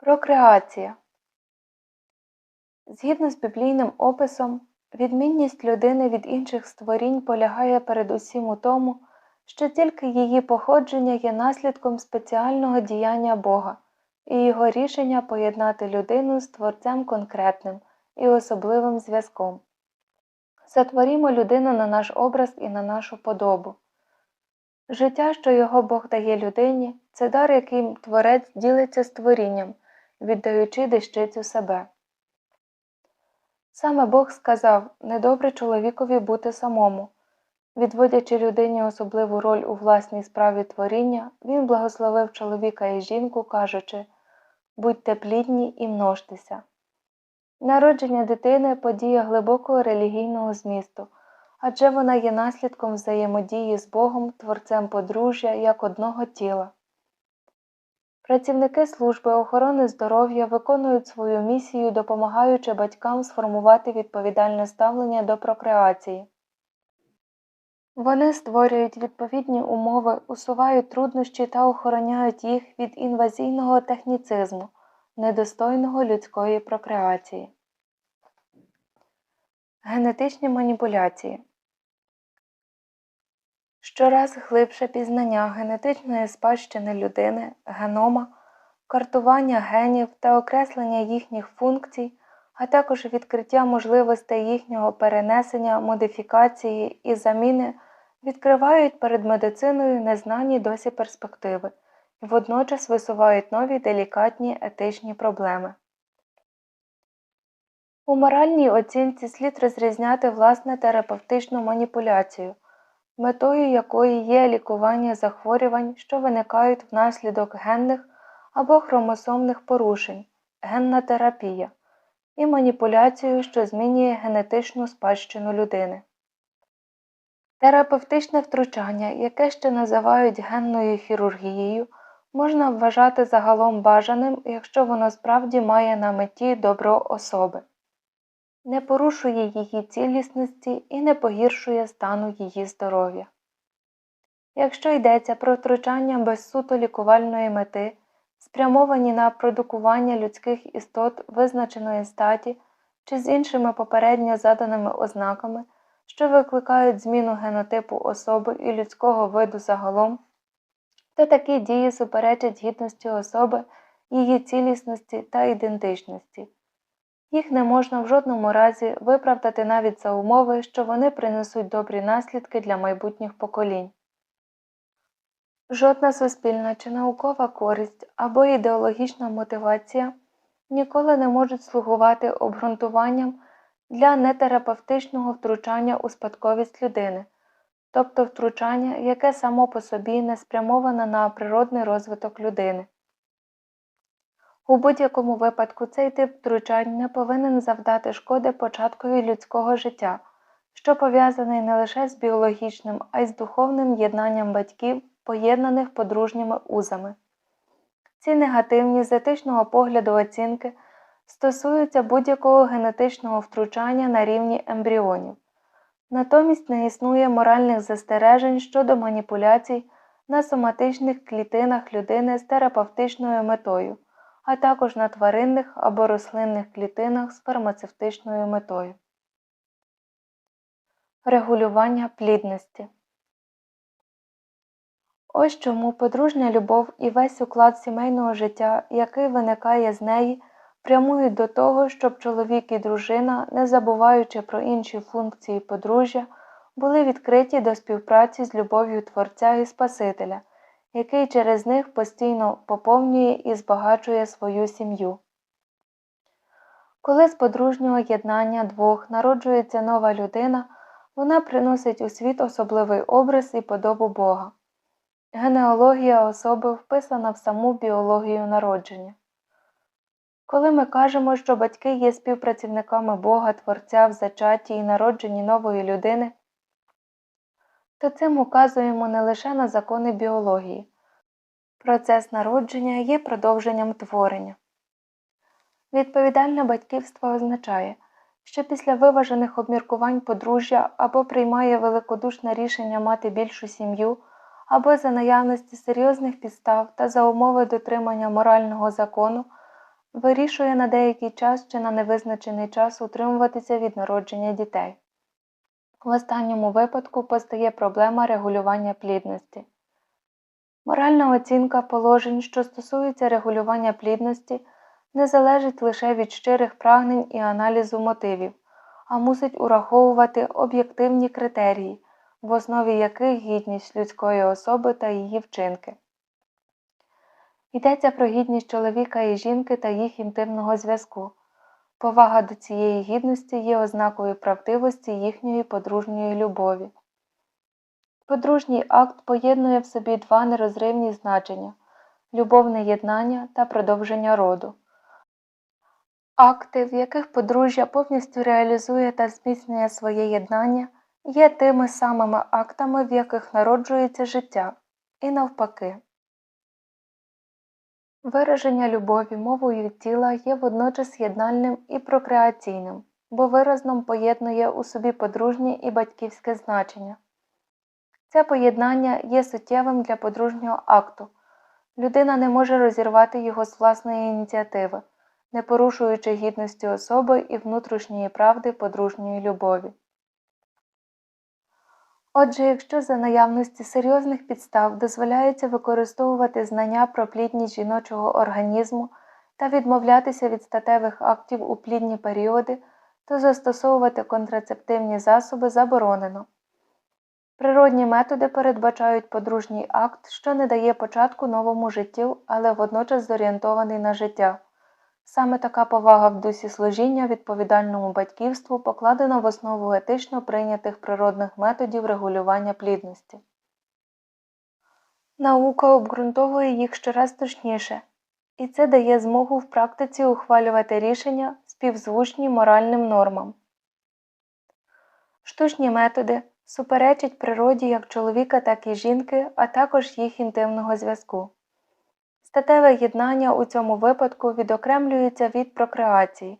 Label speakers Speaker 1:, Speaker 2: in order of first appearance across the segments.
Speaker 1: Прокреація. Згідно з біблійним описом, відмінність людини від інших створінь полягає передусім у тому, що тільки її походження є наслідком спеціального діяння Бога і його рішення поєднати людину з творцем конкретним і особливим зв'язком. Затворімо людину на наш образ і на нашу подобу. Життя, що його Бог дає людині, це дар, яким творець ділиться з творінням, віддаючи дещицю себе. Саме Бог сказав недобре чоловікові бути самому. Відводячи людині особливу роль у власній справі творіння, він благословив чоловіка і жінку, кажучи будьте плідні і множтеся. Народження дитини подія глибокого релігійного змісту, адже вона є наслідком взаємодії з Богом, творцем подружжя як одного тіла. Працівники служби охорони здоров'я виконують свою місію, допомагаючи батькам сформувати відповідальне ставлення до прокреації. Вони створюють відповідні умови, усувають труднощі та охороняють їх від інвазійного техніцизму, недостойного людської прокреації. Генетичні маніпуляції Щораз глибше пізнання генетичної спадщини людини, генома, картування генів та окреслення їхніх функцій, а також відкриття можливостей їхнього перенесення, модифікації і заміни відкривають перед медициною незнані досі перспективи і водночас висувають нові делікатні етичні проблеми. У моральній оцінці слід розрізняти власне терапевтичну маніпуляцію, метою якої є лікування захворювань, що виникають внаслідок генних або хромосомних порушень, генна терапія, і маніпуляцію, що змінює генетичну спадщину людини. Терапевтичне втручання, яке ще називають генною хірургією, можна вважати загалом бажаним, якщо воно справді має на меті добро особи, не порушує її цілісності і не погіршує стану її здоров'я. Якщо йдеться про втручання без суто лікувальної мети, спрямовані на продукування людських істот визначеної статі чи з іншими попередньо заданими ознаками, що викликають зміну генотипу особи і людського виду загалом, то такі дії суперечать гідності особи, її цілісності та ідентичності. Їх не можна в жодному разі виправдати навіть за умови, що вони принесуть добрі наслідки для майбутніх поколінь. Жодна суспільна чи наукова користь або ідеологічна мотивація ніколи не можуть слугувати обґрунтуванням для нетерапевтичного втручання у спадковість людини, тобто втручання, яке само по собі не спрямоване на природний розвиток людини. У будь-якому випадку цей тип втручань не повинен завдати шкоди початкові людського життя, що пов'язаний не лише з біологічним, а й з духовним єднанням батьків, поєднаних подружніми узами. Ці негативні з етичного погляду оцінки стосуються будь-якого генетичного втручання на рівні ембріонів. Натомість не існує моральних застережень щодо маніпуляцій на соматичних клітинах людини з терапевтичною метою, а також на тваринних або рослинних клітинах з фармацевтичною метою. Регулювання плідності Ось чому подружня любов і весь уклад сімейного життя, який виникає з неї, прямують до того, щоб чоловік і дружина, не забуваючи про інші функції подружжя, були відкриті до співпраці з любов'ю Творця і Спасителя, який через них постійно поповнює і збагачує свою сім'ю. Коли з подружнього єднання двох народжується нова людина, вона приносить у світ особливий образ і подобу Бога. Генеалогія особи вписана в саму біологію народження. Коли ми кажемо, що батьки є співпрацівниками Бога, Творця в зачатті і народженні нової людини, то цим указуємо не лише на закони біології. Процес народження є продовженням творення. Відповідальне батьківство означає, що після виважених обміркувань подружжя або приймає великодушне рішення мати більшу сім'ю, або за наявності серйозних підстав та за умови дотримання морального закону вирішує на деякий час чи на невизначений час утримуватися від народження дітей. В останньому випадку постає проблема регулювання плідності. Моральна оцінка положень, що стосуються регулювання плідності, не залежить лише від щирих прагнень і аналізу мотивів, а мусить ураховувати об'єктивні критерії, в основі яких гідність людської особи та її вчинки. Йдеться про гідність чоловіка і жінки та їх інтимного зв'язку. Повага до цієї гідності є ознакою правдивості їхньої подружньої любові. Подружній акт поєднує в собі два нерозривні значення любовне єднання та продовження роду. Акти, в яких подружжя повністю реалізує та зміцнює своє єднання, є тими самими актами, в яких народжується життя, і навпаки. Вираження любові мовою тіла є водночас єднальним і прокреаційним, бо виразно поєднує у собі подружнє і батьківське значення. Це поєднання є суттєвим для подружнього акту. Людина не може розірвати його з власної ініціативи, не порушуючи гідності особи і внутрішньої правди подружньої любові. Отже, якщо за наявності серйозних підстав дозволяється використовувати знання про плідність жіночого організму та відмовлятися від статевих актів у плідні періоди, то застосовувати контрацептивні засоби заборонено. Природні методи передбачають подружній акт, що не дає початку новому життю, але водночас зорієнтований на життя. Саме така повага в дусі служіння відповідальному батьківству покладена в основу етично прийнятих природних методів регулювання плідності. Наука обґрунтовує їх щораз точніше, і це дає змогу в практиці ухвалювати рішення, співзвучні моральним нормам. Штучні методи суперечать природі як чоловіка, так і жінки, а також їх інтимного зв'язку. Статеве єднання у цьому випадку відокремлюється від прокреації.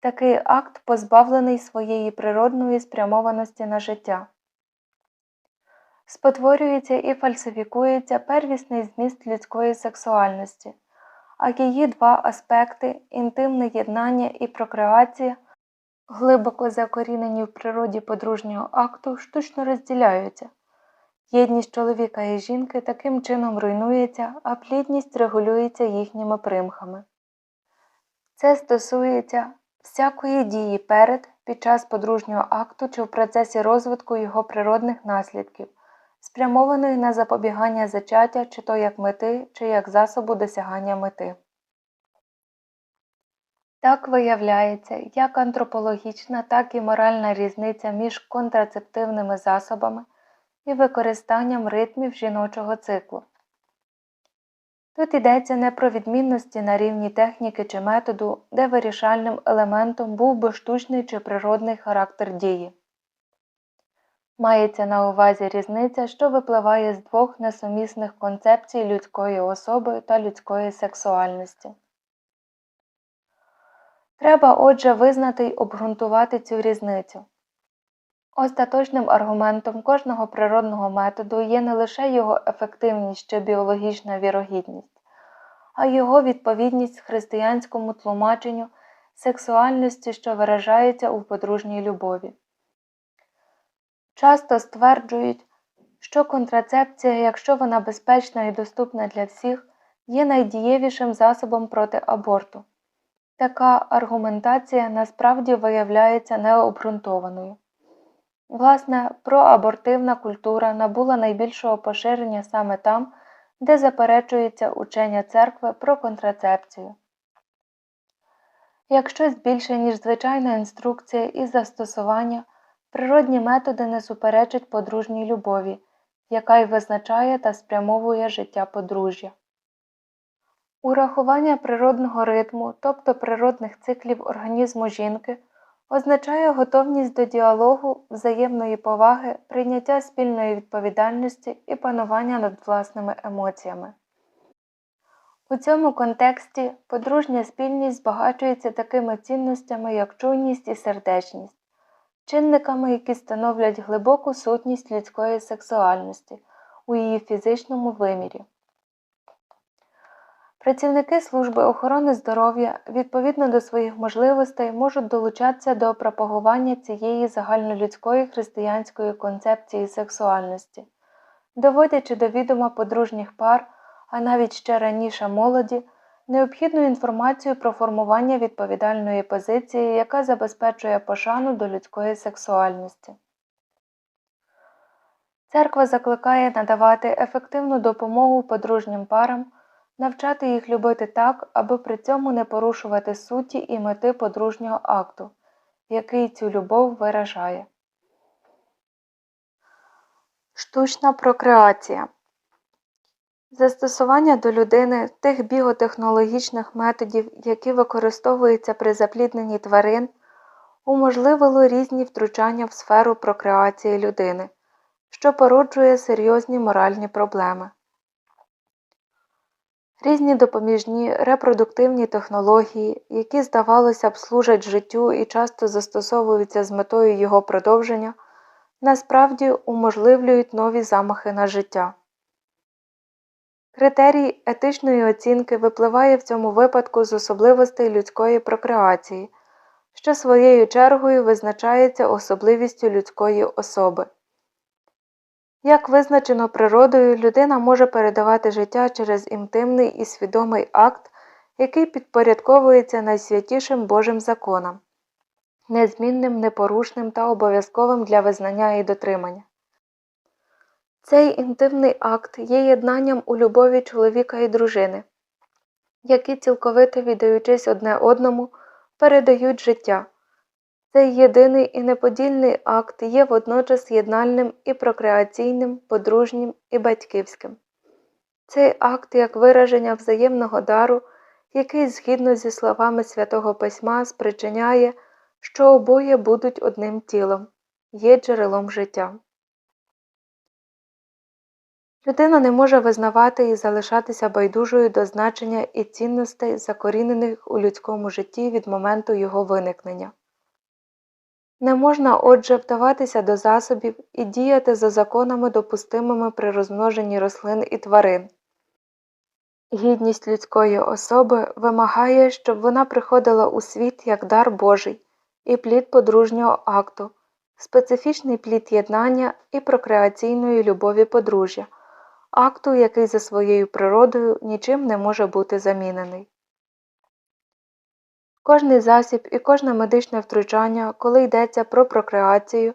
Speaker 1: Такий акт позбавлений своєї природної спрямованості на життя. Спотворюється і фальсифікується первісний зміст людської сексуальності, а її два аспекти інтимне єднання і прокреація, глибоко закорінені в природі подружнього акту, штучно розділяються. Єдність чоловіка і жінки таким чином руйнується, а плідність регулюється їхніми примхами. Це стосується всякої дії перед, під час подружнього акту чи в процесі розвитку його природних наслідків, спрямованої на запобігання зачаття чи то як мети, чи як засобу досягання мети. Так виявляється як антропологічна, так і моральна різниця між контрацептивними засобами і використанням ритмів жіночого циклу. Тут йдеться не про відмінності на рівні техніки чи методу, де вирішальним елементом був би штучний чи природний характер дії. Мається на увазі різниця, що випливає з двох несумісних концепцій людської особи та людської сексуальності. Треба отже визнати й обґрунтувати цю різницю. Остаточним аргументом кожного природного методу є не лише його ефективність чи біологічна вірогідність, а його відповідність християнському тлумаченню сексуальності, що виражається у подружній любові. Часто стверджують, що контрацепція, якщо вона безпечна і доступна для всіх, є найдієвішим засобом проти аборту. Така аргументація насправді виявляється необґрунтованою. Власне, проабортивна культура набула найбільшого поширення саме там, де заперечується учення церкви про контрацепцію. Як щось більше, ніж звичайна інструкція і застосування, природні методи не суперечать подружній любові, яка й визначає та спрямовує життя подружжя. Урахування природного ритму, тобто природних циклів організму жінки, означає готовність до діалогу, взаємної поваги, прийняття спільної відповідальності і панування над власними емоціями. У цьому контексті подружня спільність збагачується такими цінностями, як чуйність і сердечність, чинниками, які становлять глибоку сутність людської сексуальності у її фізичному вимірі. Працівники служби охорони здоров'я відповідно до своїх можливостей можуть долучатися до пропагування цієї загальнолюдської християнської концепції сексуальності, доводячи до відома подружніх пар, а навіть ще раніше молоді, необхідну інформацію про формування відповідальної позиції, яка забезпечує пошану до людської сексуальності. Церква закликає надавати ефективну допомогу подружнім парам, навчати їх любити так, аби при цьому не порушувати суті і мети подружнього акту, який цю любов виражає. Штучна прокреація Застосування до людини тих біотехнологічних методів, які використовуються при заплідненні тварин, уможливило різні втручання в сферу прокреації людини, що породжує серйозні моральні проблеми. Різні допоміжні репродуктивні технології, які, здавалося б, служать життю і часто застосовуються з метою його продовження, насправді уможливлюють нові замахи на життя. Критерій етичної оцінки випливає в цьому випадку з особливостей людської прокреації, що своєю чергою визначається особливістю людської особи. Як визначено природою, людина може передавати життя через інтимний і свідомий акт, який підпорядковується найсвятішим Божим законам, незмінним, непорушним та обов'язковим для визнання і дотримання. Цей інтимний акт є єднанням у любові чоловіка і дружини, які, цілковито віддаючись одне одному, передають життя. Цей єдиний і неподільний акт є водночас єднальним і прокреаційним, подружнім і батьківським. Цей акт як вираження взаємного дару, який, згідно зі словами святого Письма, спричиняє, що обоє будуть одним тілом, є джерелом життя. Людина не може визнавати і залишатися байдужою до значення і цінностей, закорінених у людському житті від моменту його виникнення. Не можна, отже, вдаватися до засобів і діяти за законами, допустимими при розмноженні рослин і тварин. Гідність людської особи вимагає, щоб вона приходила у світ як дар Божий і плід подружнього акту, специфічний плід єднання і прокреаційної любові подружжя, акту, який за своєю природою нічим не може бути замінений. Кожний засіб і кожне медичне втручання, коли йдеться про прокреацію,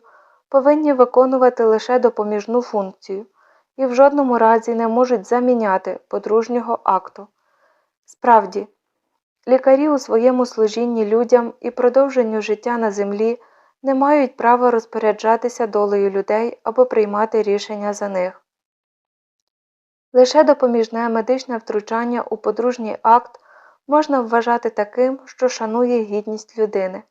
Speaker 1: повинні виконувати лише допоміжну функцію і в жодному разі не можуть заміняти подружнього акту. Справді, лікарі у своєму служінні людям і продовженню життя на землі не мають права розпоряджатися долею людей або приймати рішення за них. Лише допоміжне медичне втручання у подружній акт можна вважати таким, що шанує гідність людини.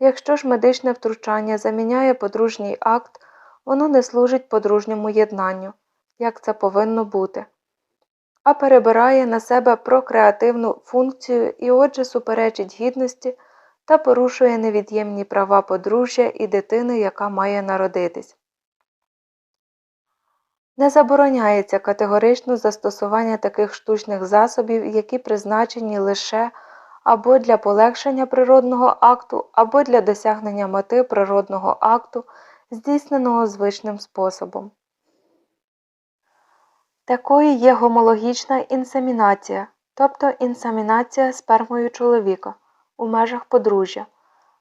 Speaker 1: Якщо ж медичне втручання заміняє подружній акт, воно не служить подружньому єднанню, як це повинно бути, а перебирає на себе прокреативну функцію і отже суперечить гідності та порушує невід'ємні права подружжя і дитини, яка має народитись. Не забороняється категорично застосування таких штучних засобів, які призначені лише або для полегшення природного акту, або для досягнення мети природного акту, здійсненого звичним способом. Такою є гомологічна інсемінація, тобто інсемінація спермою чоловіка у межах подружжя,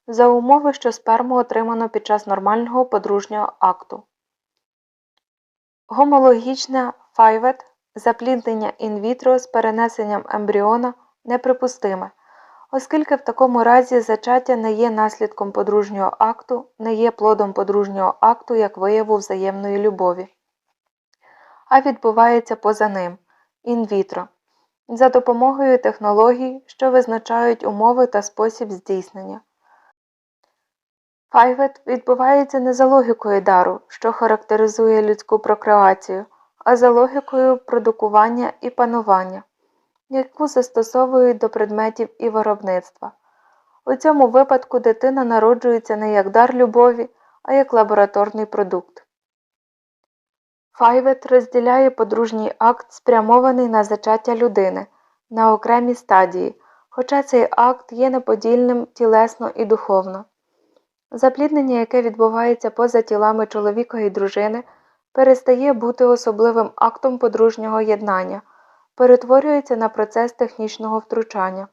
Speaker 1: за умови, що сперму отримано під час нормального подружнього акту. Гомологічне файвет запліднення інвітро з перенесенням ембріона неприпустиме, оскільки в такому разі зачаття не є наслідком подружнього акту, не є плодом подружнього акту як вияву взаємної любові, а відбувається поза ним інвітро, за допомогою технологій, що визначають умови та спосіб здійснення. Файвет відбувається не за логікою дару, що характеризує людську прокреацію, а за логікою продукування і панування, яку застосовують до предметів і виробництва. У цьому випадку дитина народжується не як дар любові, а як лабораторний продукт. Файвет розділяє подружній акт, спрямований на зачаття людини, на окремі стадії, хоча цей акт є неподільним тілесно і духовно. Запліднення, яке відбувається поза тілами чоловіка і дружини, перестає бути особливим актом подружнього єднання, перетворюється на процес технічного втручання.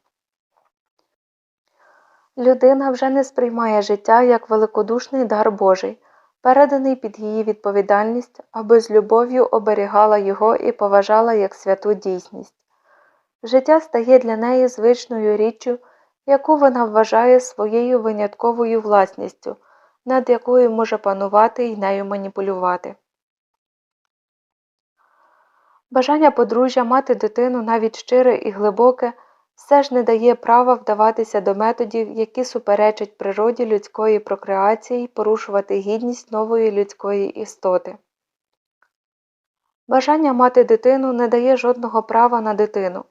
Speaker 1: Людина вже не сприймає життя як великодушний дар Божий, переданий під її відповідальність, аби з любов'ю оберігала його і поважала як святу дійсність. Життя стає для неї звичною річчю, яку вона вважає своєю винятковою власністю, над якою може панувати і нею маніпулювати. Бажання подружжя мати дитину навіть щире і глибоке все ж не дає права вдаватися до методів, які суперечать природі людської прокреації й порушувати гідність нової людської істоти. Бажання мати дитину не дає жодного права на дитину.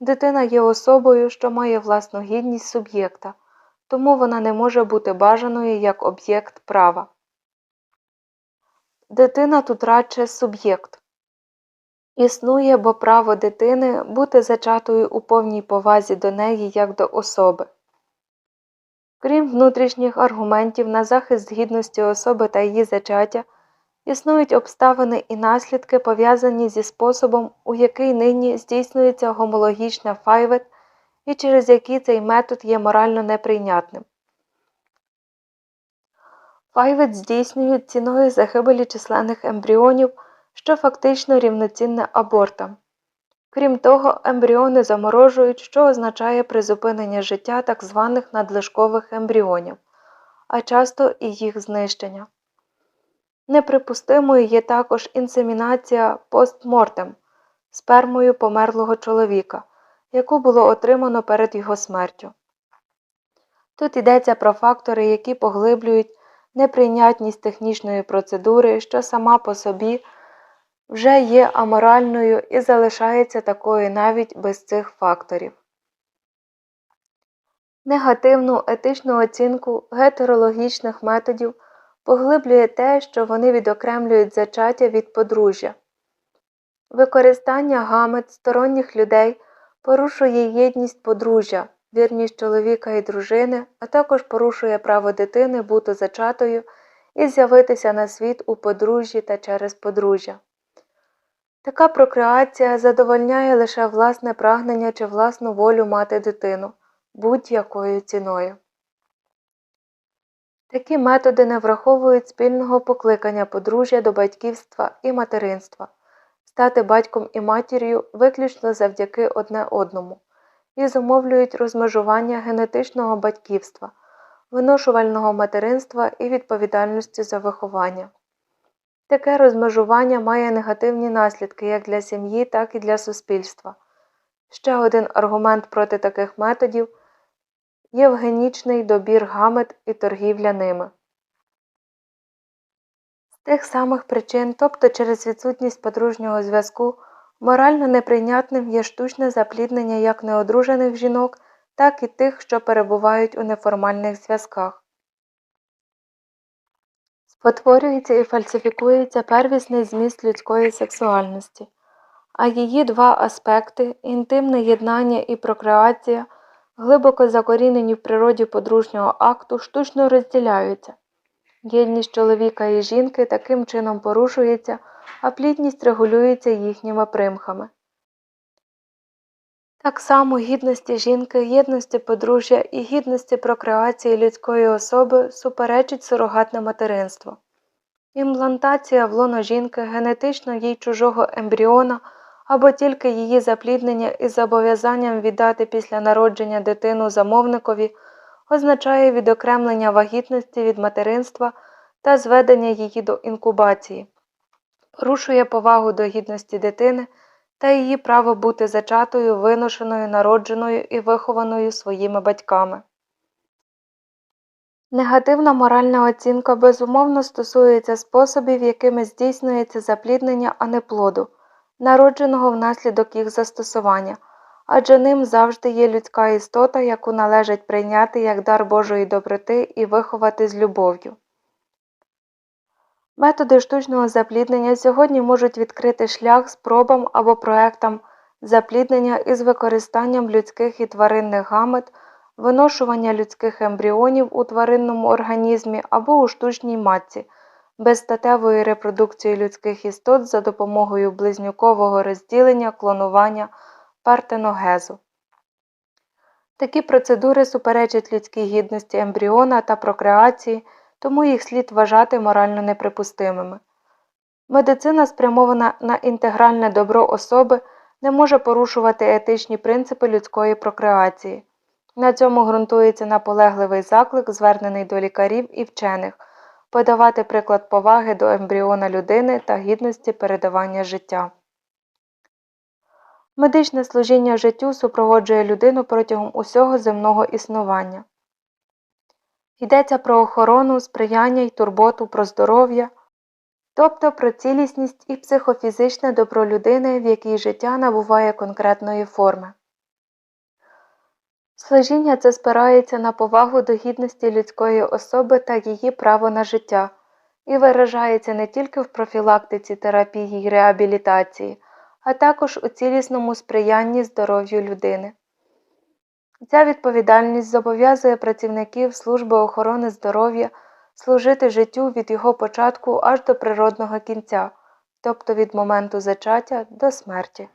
Speaker 1: Дитина є особою, що має власну гідність суб'єкта, тому вона не може бути бажаною як об'єкт права. Дитина тут радше суб'єкт. Існує бо право дитини бути зачатою у повній повазі до неї як до особи. Крім внутрішніх аргументів на захист гідності особи та її зачаття, існують обставини і наслідки, пов'язані зі способом, у який нині здійснюється гомологічна файвет і через які цей метод є морально неприйнятним. Файвет здійснюють ціною загибелі численних ембріонів, що фактично рівноцінне абортам. Крім того, ембріони заморожують, що означає призупинення життя так званих надлишкових ембріонів, а часто і їх знищення. Неприпустимою є також інсемінація постмортем спермою померлого чоловіка, яку було отримано перед його смертю. Тут йдеться про фактори, які поглиблюють неприйнятність технічної процедури, що сама по собі вже є аморальною і залишається такою навіть без цих факторів. Негативну етичну оцінку гетерологічних методів поглиблює те, що вони відокремлюють зачаття від подружжя. Використання гамет сторонніх людей порушує єдність подружжя, вірність чоловіка і дружини, а також порушує право дитини бути зачатою і з'явитися на світ у подружжі та через подружжя. Така прокреація задовольняє лише власне прагнення чи власну волю мати дитину будь-якою ціною. Такі методи не враховують спільного покликання подружжя до батьківства і материнства, стати батьком і матір'ю виключно завдяки одне одному, і зумовлюють розмежування генетичного батьківства, виношувального материнства і відповідальності за виховання. Таке розмежування має негативні наслідки як для сім'ї, так і для суспільства. Ще один аргумент проти таких методів євгенічний добір гамет і торгівля ними. З тих самих причин, тобто через відсутність подружнього зв'язку, морально неприйнятним є штучне запліднення як неодружених жінок, так і тих, що перебувають у неформальних зв'язках. Спотворюється і фальсифікується первісний зміст людської сексуальності, а її два аспекти інтимне єднання і прокреація, глибоко закорінені в природі подружнього акту, штучно розділяються. Єдність чоловіка і жінки таким чином порушується, а плідність регулюється їхніми примхами. Так само гідності жінки, єдності подружжя і гідності прокреації людської особи суперечить сурогатне материнство. Імплантація в лоно жінки генетично їй чужого ембріона або тільки її запліднення із зобов'язанням віддати після народження дитину замовникові означає відокремлення вагітності від материнства та зведення її до інкубації, порушує повагу до гідності дитини та її право бути зачатою, виношеною, народженою і вихованою своїми батьками. Негативна моральна оцінка безумовно стосується способів, якими здійснюється запліднення, а не плоду, народженого внаслідок їх застосування, адже ним завжди є людська істота, яку належить прийняти як дар Божої доброти і виховати з любов'ю. Методи штучного запліднення сьогодні можуть відкрити шлях спробам або проектам запліднення із використанням людських і тваринних гамет, виношування людських ембріонів у тваринному організмі або у штучній матці, безстатевої репродукції людських істот за допомогою близнюкового розділення, клонування, партеногезу. Такі процедури суперечать людській гідності ембріона та прокреації, тому їх слід вважати морально неприпустимими. Медицина, спрямована на інтегральне добро особи, не може порушувати етичні принципи людської прокреації. На цьому ґрунтується наполегливий заклик, звернений до лікарів і вчених, подавати приклад поваги до ембріона людини та гідності передавання життя. Медичне служіння життю супроводжує людину протягом усього земного існування. Йдеться про охорону, сприяння й турботу про здоров'я, тобто про цілісність і психофізичне добро людини, в якій життя набуває конкретної форми. Служіння це спирається на повагу до гідності людської особи та її право на життя і виражається не тільки в профілактиці, терапії й реабілітації, а також у цілісному сприянні здоров'ю людини. Ця відповідальність зобов'язує працівників служби охорони здоров'я служити життю від його початку аж до природного кінця, тобто від моменту зачаття до смерті.